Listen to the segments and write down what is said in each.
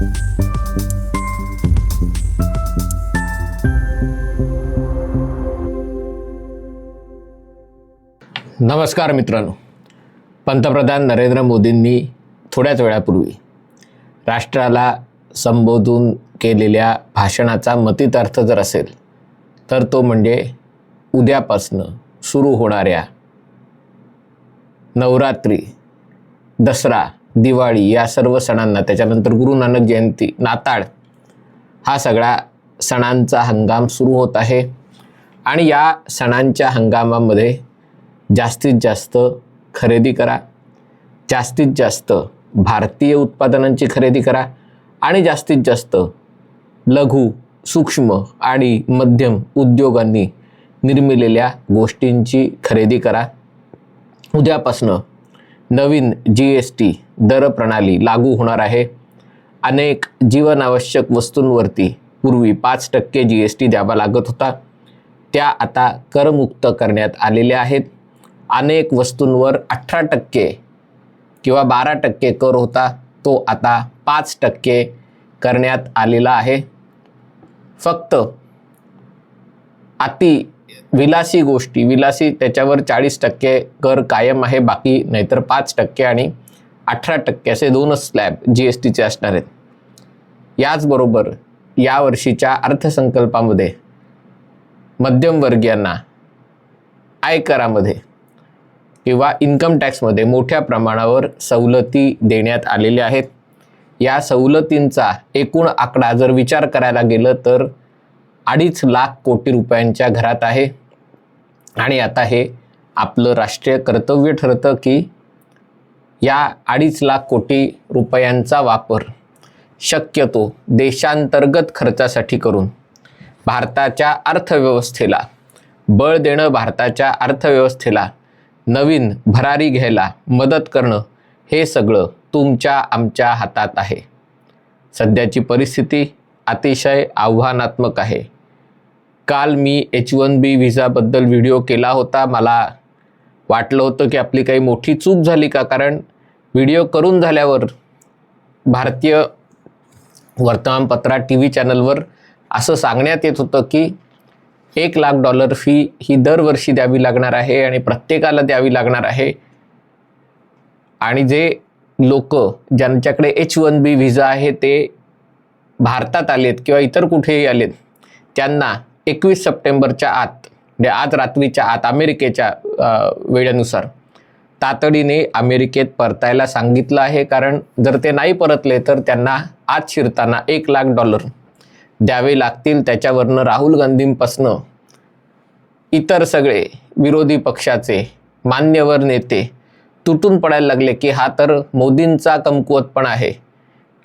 नमस्कार मित्रांनो. पंतप्रधान नरेंद्र मोदींनी थोड्याच वेळापूर्वी राष्ट्राला संबोधून केलेल्या भाषणाचा मतितार्थ जर असेल तर तो म्हणजे उद्यापासनं सुरू होणाऱ्या नवरात्री दसरा दिवाळी या सर्व सणांना त्याच्यानंतर गुरु नानक जयंती नाताळ हा सगळा सणांचा हंगाम सुरू होत आहे. आणि या सणांच्या हंगामामध्ये जास्तीत जास्त खरेदी करा. जास्तीत जास्त भारतीय उत्पादनांची खरेदी करा. आणि जास्तीत जास्त लघु सूक्ष्म आणि मध्यम उद्योगांनी निर्मिलेल्या गोष्टींची खरेदी करा. उद्यापासनं नवीन जी एस टी दर प्रणाली लागू होणार आहे. अनेक जीवनावश्यक वस्तूंवरती पूर्वी पाच टक्के जी एस टी द्यावा लागत होता. त्या आता करमुक्त करण्यात आलेल्या आहेत. अनेक वस्तूंवर अठरा टक्के किंवा बारा टक्के कर होता तो आता पाच टक्के करण्यात आलेला आहे. फक्त अति विलासी गोष्टी विलासी त्याच्यावर चाळीस टक्के कर कायम आहे बाकी नाहीतर पाच टक्के आणि अठरा टक्के असे दोनच स्लॅब जी एस टीचे असणार आहेत. याचबरोबर यावर्षीच्या अर्थसंकल्पामध्ये मध्यमवर्गीयांना आयकरामध्ये किंवा इन्कम टॅक्समध्ये मोठ्या प्रमाणावर सवलती देण्यात आलेल्या आहेत. या सवलतींचा एकूण आकडा जर विचार करायला गेलं तर अडीच लाख कोटी रुपयांच्या घरात आहे. आणि आता हे आपलं राष्ट्रीय कर्तव्य ठरतं की या अडीच लाख कोटी रुपयांचा वापर शक्यतो देशांतर्गत खर्चासाठी करून भारताच्या अर्थव्यवस्थेला बळ देणं भारताच्या अर्थव्यवस्थेला नवीन भरारी घ्यायला मदत करणं हे सगळं तुमच्या आमच्या हातात आहे. सध्याची परिस्थिती अतिशय आव्हानात्मक आहे. काल मी एच वन बी व्हिसाबद्दल व्हिडिओ केला होता. मला वाटलं होतं की आपली काही मोठी चूक झाली का? कारण व्हिडिओ करून झाल्यावर भारतीय वर्तमानपत्रात टी व्ही चॅनलवर असं सांगण्यात येत होतं की एक लाख डॉलर फी ही दरवर्षी द्यावी लागणार आहे आणि प्रत्येकाला द्यावी लागणार आहे. आणि जे लोक ज्यांच्याकडे एच वन बी व्हिजा आहे ते भारतात आलेत किंवा इतर कुठेही आलेत त्यांना एकवीस सप्टेंबरच्या आत म्हणजे आज रात्रीच्या आत अमेरिकेच्या वेळेनुसार तातडीने अमेरिकेत परतायला सांगितलं आहे. कारण जर ते नाही परतले तर त्यांना आत शिरताना एक लाख डॉलर द्यावे लागतील. त्याच्यावरनं राहुल गांधींपासनं इतर सगळे विरोधी पक्षाचे मान्यवर नेते तुटून पडायला लागले की हा तर मोदींचा कमकुवतपणा आहे.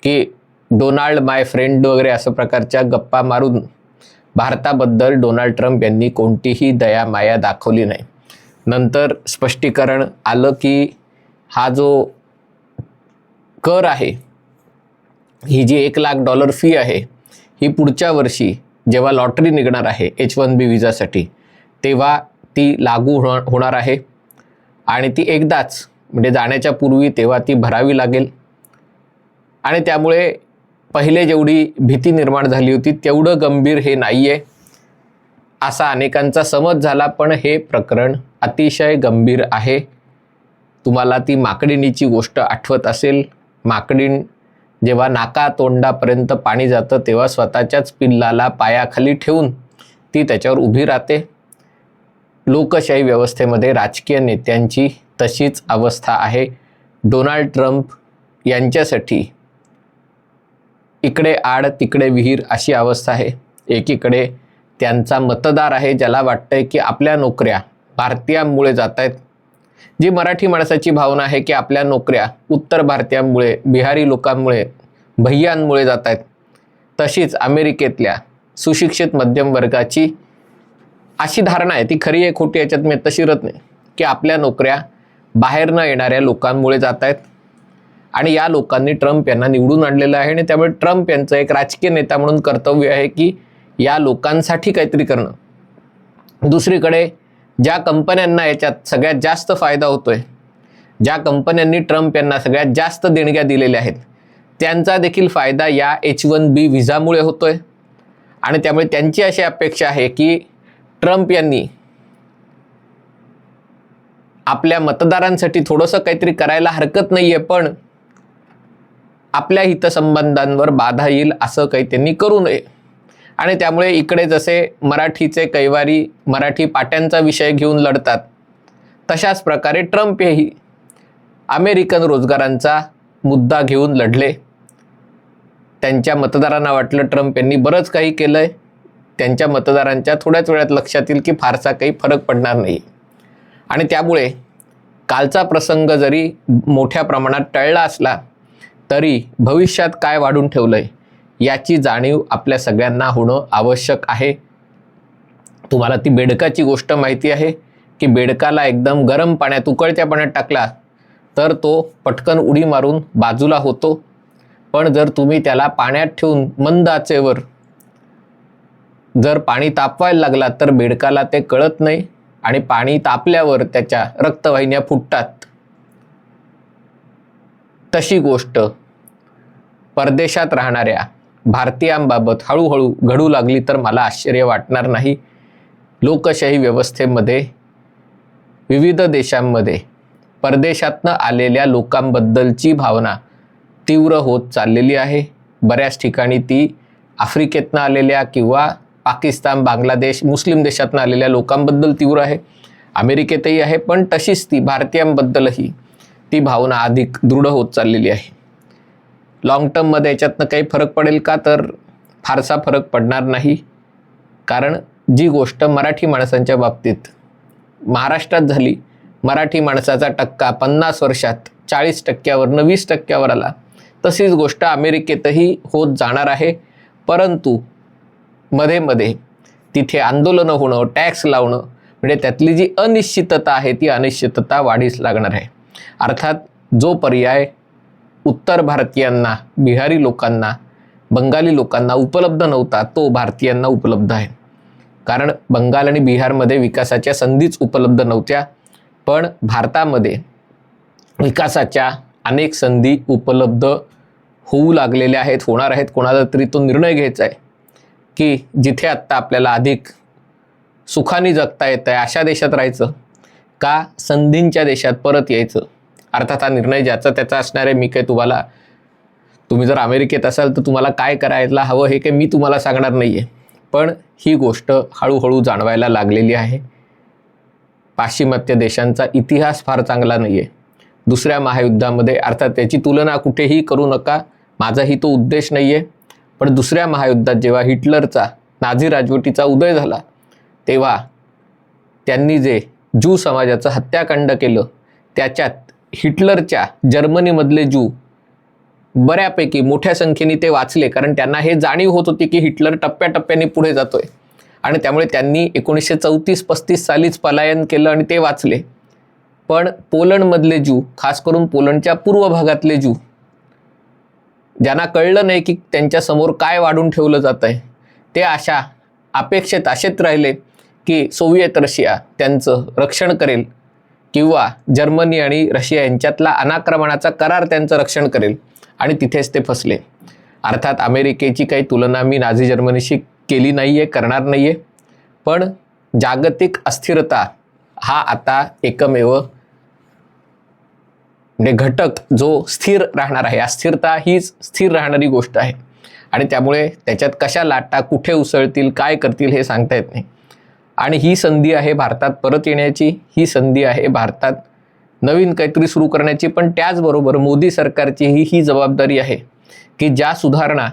की डोनाल्ड माय फ्रेंड वगैरे असं प्रकारच्या गप्पा मारून भारताबद्दल डोनाल्ड ट्रम्प यांनी कोणतीही दया माया दाखवली नाही. नंतर स्पष्टीकरण आलं की हा जो कर आहे ही जी एक लाख डॉलर फी आहे ही पुढच्या वर्षी जेव्हा लॉटरी निघणार आहे एच वन बी विजासाठी तेव्हा ती लागू होणार होणार आहे. आणि ती एकदाच म्हणजे जाण्याच्या पूर्वी तेव्हा ती भरावी लागेल. आणि त्यामुळे पहिले जेवढी भीती निर्माण झाली होती तेवढं गंभीर हे नाही आहे असा अनेकांचा समज झाला पण हे प्रकरण अतिशय गंभीर आहे. तुम्हाला ती माकडिणीची गोष्ट आठवत असेल. माकडीण जेव्हा नाका तोंडापर्यंत पाणी जातं तेव्हा स्वतःच्याच पिल्लाला पायाखाली ठेवून ती त्याच्यावर उभी राहते. लोकशाही व्यवस्थेमध्ये राजकीय नेत्यांची तशीच अवस्था आहे. डोनाल्ड ट्रम्प यांच्यासाठी इकडे आड तिकडे विहीर अशी अवस्था आहे. एकीकडे त्यांचा मतदार आहे ज्याला वाटतंय की आपल्या नोकऱ्या भारतीयांमुळे जात आहेत जी मराठी माणसाची भावना आहे की आपल्या नोकऱ्या उत्तर भारतीयांमुळे बिहारी लोकांमुळे भैयांमुळे जात आहेत तशीच अमेरिकेतल्या सुशिक्षित मध्यम वर्गाची अशी धारणा आहे. ती खरी आहे खोटी याच्यात मी तशी रत नाही. की आपल्या नोकऱ्या बाहेर न येणाऱ्या लोकांमुळे जात आहेत आणि या लोकांनी ट्रम्प यांना निवडून आणलेलं आहे आणि त्यामुळे ट्रम्प यांचं एक राजकीय नेता म्हणून कर्तव्य आहे की या लोकांसाठी काहीतरी करणं. दुसरीकडे ज्या कंपन्यांना याच्यात सगळ्यात जास्त फायदा होतोय ज्या कंपन्यांनी ट्रम्प यांना सगळ्यात जास्त देणग्या दिलेल्या आहेत त्यांचा देखील फायदा या एच वन बी व्हिजामुळे होतोय. आणि त्यामुळे त्यांची अशी अपेक्षा आहे की ट्रम्प यांनी आपल्या मतदारांसाठी थोडंसं काहीतरी करायला हरकत नाही आहे पण आपल्या हितसंबंधांवर बाधा येईल असं काही त्यांनी करू नये. आणि त्यामुळे इकडे जसे मराठीचे कैवारी मराठी पाट्यांचा विषय घेऊन लढतात तशाच प्रकारे ट्रम्प हेही अमेरिकन रोजगारांचा मुद्दा घेऊन लढले. त्यांच्या मतदारांना वाटलं ट्रम्प यांनी बरंच काही केलं आहे त्यांच्या मतदारांच्या थोड्याच वेळात लक्षात येईल की फारसा काही फरक पडणार नाही. आणि त्यामुळे कालचा प्रसंग जरी मोठ्या प्रमाणात टळला असला तरी भविष्यात काय वाढून ठेवलं आहे याची जाणीव आपल्या सगळ्यांना होणं आवश्यक आहे. तुम्हाला ती बेडकाची गोष्ट माहिती आहे की बेडकाला एकदम गरम पाण्यात उकळत्या पाण्यात टाकला तर तो पटकन उडी मारून बाजूला होतो. पण जर तुम्ही त्याला पाण्यात ठेवून मंद आचेवर जर पाणी तापवायला लागला तर बेडकाला ते कळत नाही आणि पाणी तापल्यावर त्याच्या रक्तवाहिन्या फुटतात. तशी गोष्ट परदेशात राहणाऱ्या भारतीयांबाबत हळूहळू घडू लागली तर मला आश्चर्य वाटणार नाही. लोकशाही व्यवस्थेमध्ये विविध देशांमध्ये परदेशातनं आलेल्या लोकांबद्दलची भावना तीव्र होत चाललेली आहे. बऱ्याच ठिकाणी ती आफ्रिकेतनं आलेल्या किंवा पाकिस्तान बांगलादेश मुस्लिम देशातनं आलेल्या लोकांबद्दल तीव्र आहे. अमेरिकेतही आहे पण तशीच ती भारतीयांबद्दलही ती भावना अधिक दृढ होत चाललेली आहे. लाँग टर्ममध्ये याच्यातनं काही फरक पडेल का? तर फारसा फरक पडणार नाही. कारण जी गोष्ट मराठी माणसांच्या बाबतीत महाराष्ट्रात झाली मराठी माणसाचा टक्का पन्नास वर्षात चाळीस टक्क्यावरनं वीस टक्क्यावर आला तशीच गोष्ट अमेरिकेतही होत जाणार आहे. परंतु मध्ये मध्ये तिथे आंदोलनं होणं टॅक्स लावणं म्हणजे त्यातली जी अनिश्चितता आहे ती अनिश्चितता वाढीस लागणार आहे. अर्थात जो पर्याय उत्तर भारतीयांना बिहारी लोकांना बंगाली लोकांना उपलब्ध नव्हता तो भारतीयांना उपलब्ध आहे. कारण बंगाल आणि बिहारमध्ये विकासाच्या संधीच उपलब्ध नव्हत्या पण भारतामध्ये विकासाच्या अनेक संधी उपलब्ध होऊ लागलेल्या आहेत होणार आहेत कोणाला तरी तो निर्णय घ्यायचा आहे की जिथे आत्ता आपल्याला अधिक सुखाने जगता येतं आहे अशा देशात राहायचं का संधींच्या देशात परत यायचं? अर्थात हा निर्णय ज्याचा त्याचा असणार आहे मी काय तुम्हाला तुम्ही जर अमेरिकेत असाल तर तुम्हाला काय करायला हवं हे काही मी तुम्हाला सांगणार नाही आहे पण ही गोष्ट हळूहळू जाणवायला लागलेली आहे. पाश्चिमात्य देशांचा इतिहास फार चांगला नाही आहे दुसऱ्या महायुद्धामध्ये अर्थात त्याची तुलना कुठेही करू नका माझाही तो उद्देश नाही आहे पण दुसऱ्या महायुद्धात जेव्हा हिटलरचा नाझी राजवटीचा उदय झाला तेव्हा त्यांनी जे जू समाजाचं हत्याकांड केलं त्याच्यात हिटलरच्या जर्मनीमधले जू बऱ्यापैकी मोठ्या संख्येने ते वाचले कारण त्यांना हे जाणीव होत होती की हिटलर टप्प्याटप्प्याने पुढे जातोय. आणि त्यामुळे त्यांनी एकोणीसशे चौतीस पस्तीस सालीच पलायन केलं आणि ते वाचले. पण पोलंडमधले जू खास करून पोलंडच्या पूर्व भागातले जू ज्यांना कळलं नाही की त्यांच्यासमोर काय वाढून ठेवलं जात आहे ते अशा अपेक्षेत आशेत राहिले की सोव्हिएत रशिया त्यांचं रक्षण करेल. किंवा जर्मनी आणि रशिया यांच्यातला अनाक्रमणाचा करार त्यांचं रक्षण करेल आणि तिथेच ते फसले. अर्थात अमेरिकेची काही तुलना मी नाझी जर्मनीशी केली नाही आहे करणार नाही आहे पण जागतिक अस्थिरता हा आता एकमेव म्हणजे घटक जो स्थिर राहणार आहे. अस्थिरता हीच स्थिर राहणारी गोष्ट आहे. आणि त्यामुळे त्याच्यात कशा लाटा कुठे उसळतील काय करतील हे सांगता येत नाही. आणि ही संधी आहे भारतात परत येण्याची ही संधी आहे भारतात नवीन काहीतरी सुरू करण्याची. पण त्याचबरोबर मोदी सरकारची ही ही जबाबदारी आहे की ज्या सुधारणा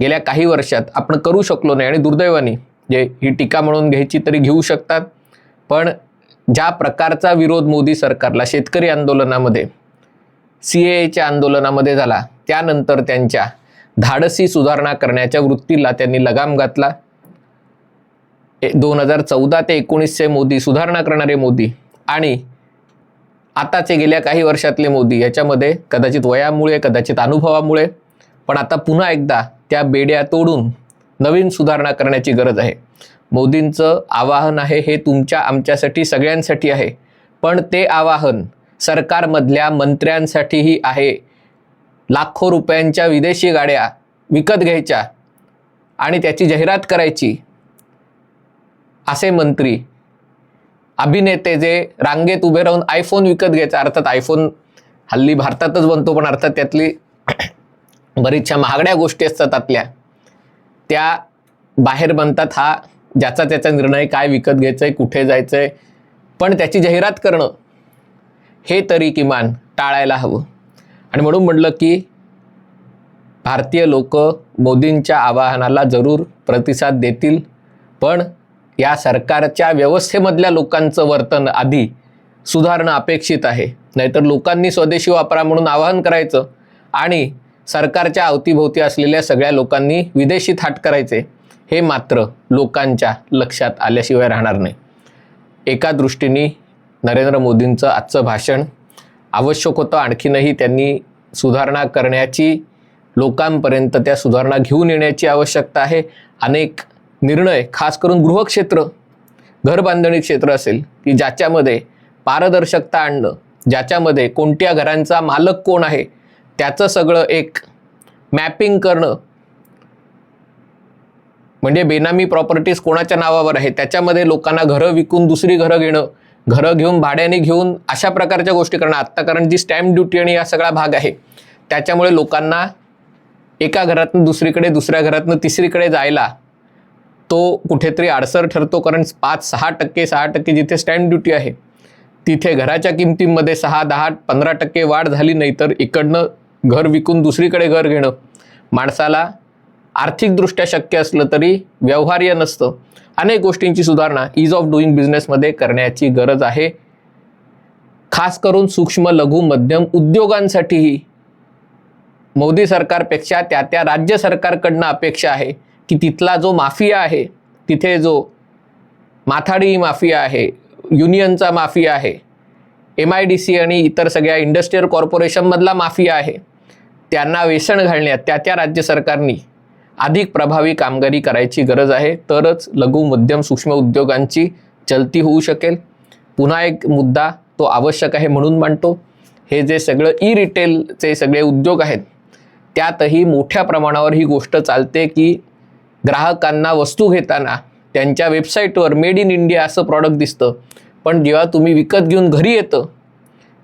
गेल्या काही वर्षात आपण करू शकलो नाही आणि दुर्दैवाने जे ही टीका म्हणून घ्यायची तरी घेऊ शकतात. पण ज्या प्रकारचा विरोध मोदी सरकारला शेतकरी आंदोलनामध्ये सी एच्या आंदोलनामध्ये झाला त्यानंतर त्यांच्या धाडसी सुधारणा करण्याच्या वृत्तीला त्यांनी लगाम घातला. दोन हजार चौदा ते एकोणीसचे मोदी सुधारणा करणारे मोदी आणि आताचे गेल्या काही वर्षातले मोदी याच्यामध्ये कदाचित वयामुळे कदाचित अनुभवामुळे पण आता पुन्हा एकदा त्या बेड्या तोडून नवीन सुधारणा करण्याची गरज आहे. मोदींचं आवाहन आहे हे तुमच्या आमच्यासाठी सगळ्यांसाठी आहे. पण ते आवाहन सरकारमधल्या मंत्र्यांसाठीही आहे. लाखो रुपयांच्या विदेशी गाड्या विकत घ्यायच्या आणि त्याची जाहिरात करायची. असे मंत्री अभिनेते जे रांगेत उभे राहून आयफोन विकत घ्यायचा अर्थात आयफोन हल्ली भारतातच बनतो पण अर्थात त्यातली बरीचशा महागड्या गोष्टी असतात त्यातल्या. त्या बाहेर बनतात हा ज्याचा त्याचा निर्णय काय विकत घ्यायचं आहे कुठे जायचं आहे पण त्याची जाहिरात करणं हे तरी किमान टाळायला हवं. आणि म्हणून म्हटलं की भारतीय लोक मोदींच्या आवाहनाला जरूर प्रतिसाद देतील पण या सरकारच्या व्यवस्थेमधल्या लोकांचं वर्तन आधी सुधारणं अपेक्षित आहे. नाहीतर लोकांनी स्वदेशी वापरा म्हणून आवाहन करायचं आणि सरकारच्या अवतीभोवती असलेल्या सगळ्या लोकांनी विदेशी थाट करायचे हे मात्र लोकांच्या लक्षात आल्याशिवाय राहणार नाही. एका दृष्टीने नरेंद्र मोदींचं आजचं भाषण आवश्यक होतं. आणखीनही त्यांनी सुधारणा करण्याची लोकांपर्यंत त्या सुधारणा घेऊन येण्याची आवश्यकता आहे. अनेक निर्णय खास करून गृहक्षेत्र घरबांधणी क्षेत्र असेल की ज्याच्यामध्ये पारदर्शकता आणणं ज्याच्यामध्ये कोणत्या घरांचा मालक कोण आहे त्याचं सगळं एक मॅपिंग करणं म्हणजे बेनामी प्रॉपर्टीज कोणाच्या नावावर आहे त्याच्यामध्ये लोकांना घरं विकून दुसरी घरं घेणं घरं घेऊन भाड्याने घेऊन अशा प्रकारच्या गोष्टी करणं. आत्ता कारण जी स्टॅम्प ड्युटी आणि हा सगळा भाग आहे त्याच्यामुळे लोकांना एका घरातून दुसरीकडे दुसऱ्या घरातून तिसरीकडे जायला तो कुठेतरी अडसर ठरतो कारण पाच सहा टक्के सहा टक्के जिथे स्टॅम्प ड्युटी आहे तिथे घराच्या किमतीमध्ये सहा दहा पंधरा टक्के वाढ झाली नाही तर इकडनं घर विकून दुसरीकडे घर घेणं माणसाला आर्थिकदृष्ट्या शक्य असलं तरी व्यवहार्य नसतं. अनेक गोष्टींची सुधारणा इज ऑफ डुईंग बिझनेसमध्ये करण्याची गरज आहे. खास करून सूक्ष्म लघु मध्यम उद्योगांसाठीही मोदी सरकारपेक्षा त्या त्या राज्य सरकारकडनं अपेक्षा आहे. की तिथला जो माफिया आहे तिथे जो माथाडी माफिया आहे युनियनचा mafia M I D C C आणि इतर सगळ्या इंडस्ट्रीयल कॉर्पोरेशनमधला माफिया आहे त्यांना वेसण घालण्यात त्या त्या राज्य सरकारनी अधिक प्रभावी कामगिरी करायची गरज आहे. तरच लघु मध्यम सूक्ष्म उद्योगांची चलती होऊ शकेल. पुन्हा एक मुद्दा तो आवश्यक आहे म्हणून मांडतो. हे जे सगळं ई रिटेलचे सगळे उद्योग आहेत त्यातही मोठ्या प्रमाणावर ही गोष्ट चालते की ग्राहकांना वस्तू घेताना त्यांच्या वेबसाईटवर मेड इन इंडिया असं प्रॉडक्ट दिसतं. पण जेव्हा तुम्ही विकत घेऊन घरी येतं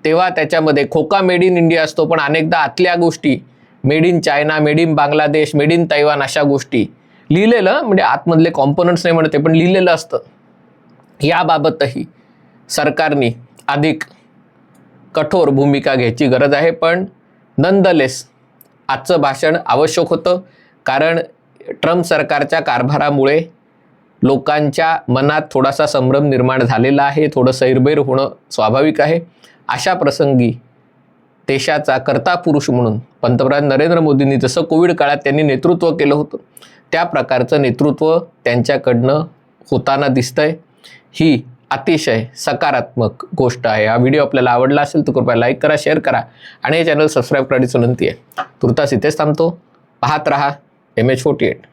तेव्हा त्याच्यामध्ये खोका मेड इन इंडिया असतो पण अनेकदा आतल्या गोष्टी made in China made in Bangladesh made in Taiwan अशा गोष्टी लिहिलेलं म्हणजे आतमधले कॉम्पोनंट्स नाही म्हणते पण लिहिलेलं असतं. याबाबतही सरकारने अधिक कठोर भूमिका घ्यायची गरज आहे पण नंदलेस आजचं भाषण आवश्यक होतं. कारण ट्रम्प सरकारच्या कारभारामुळे लोकांच्या मनात थोडासा संभ्रम निर्माण झालेला आहे थोडं सैरबैर होणं स्वाभाविक आहे. अशा प्रसंगी देशाचा कर्ता पुरुष म्हणून पंतप्रधान नरेंद्र मोदींनी जसं कोविड काळात त्यांनी नेतृत्व केलं होतं त्या प्रकारचं नेतृत्व त्यांच्याकडनं होताना दिसतंय. ही अतिशय सकारात्मक गोष्ट आहे. हा व्हिडिओ आपल्याला आवडला असेल तर कृपया लाईक करा शेअर करा आणि हे चॅनल सबस्क्राईब करण्याची विनंती आहे. तुर्तास इथेच थांबतो. पाहत रहा. M H forty eight